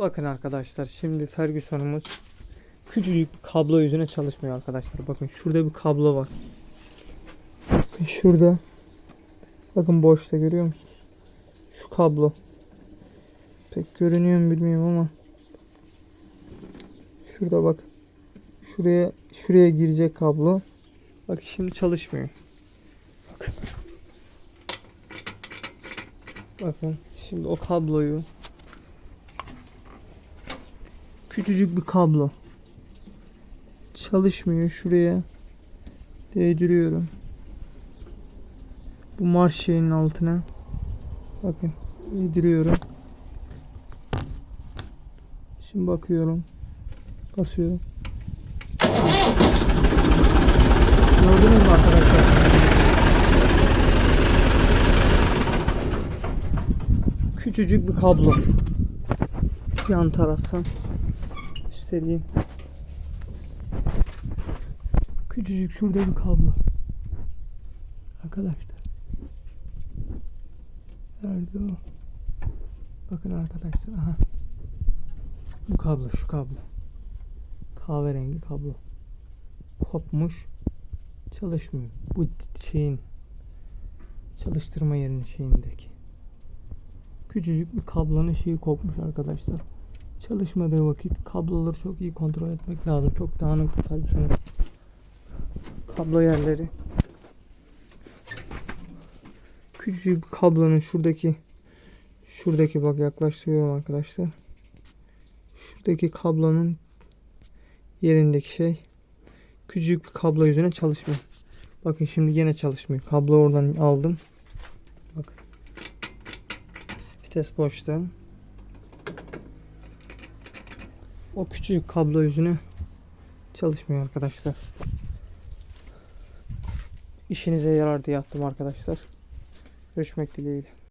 Bakın arkadaşlar şimdi Ferguson'umuz küçücük bir kablo yüzüne çalışmıyor arkadaşlar. Bakın şurada bir kablo var. Şurada. Bakın boşta görüyor musunuz? Şu kablo. Pek görünüyor mu bilmiyorum ama. Şurada bak. Şuraya şuraya girecek kablo. Bak şimdi çalışmıyor. Bakın. Bakın şimdi o kabloyu küçücük bir kablo. Çalışmıyor şuraya değdiriyorum. Bu marş şeyinin altına. Bakın değdiriyorum. Şimdi bakıyorum. Basıyorum. Gördünüz mü arkadaşlar? Küçücük bir kablo. Yan taraftan göstereyim. Küçücük şurada bir kablo. Arkadaşlar. Nerede o? Bakın arkadaşlar. Aha. Bu kablo şu kablo. Kahverengi kablo. Kopmuş. Çalışmıyor. Bu şeyin çalıştırma yerinin şeyindeki. Küçücük bir kablonun şeyi kopmuş arkadaşlar. Çalışmadığı vakit kabloları çok iyi kontrol etmek lazım. Çok dağınık bir Ferguson kablo yerleri. Küçücük bir kablonun şuradaki şuradaki bak yaklaştırıyorum arkadaşlar. Şuradaki kablonun yerindeki şey küçücük bir kablo yüzüne çalışmıyor. Bakın şimdi yine çalışmıyor. Kablo oradan aldım. Bakın. Vites boşta. O küçük kablo yüzünü çalışmıyor arkadaşlar. İşinize yarar diye yaptım arkadaşlar. Görüşmek dileğiyle.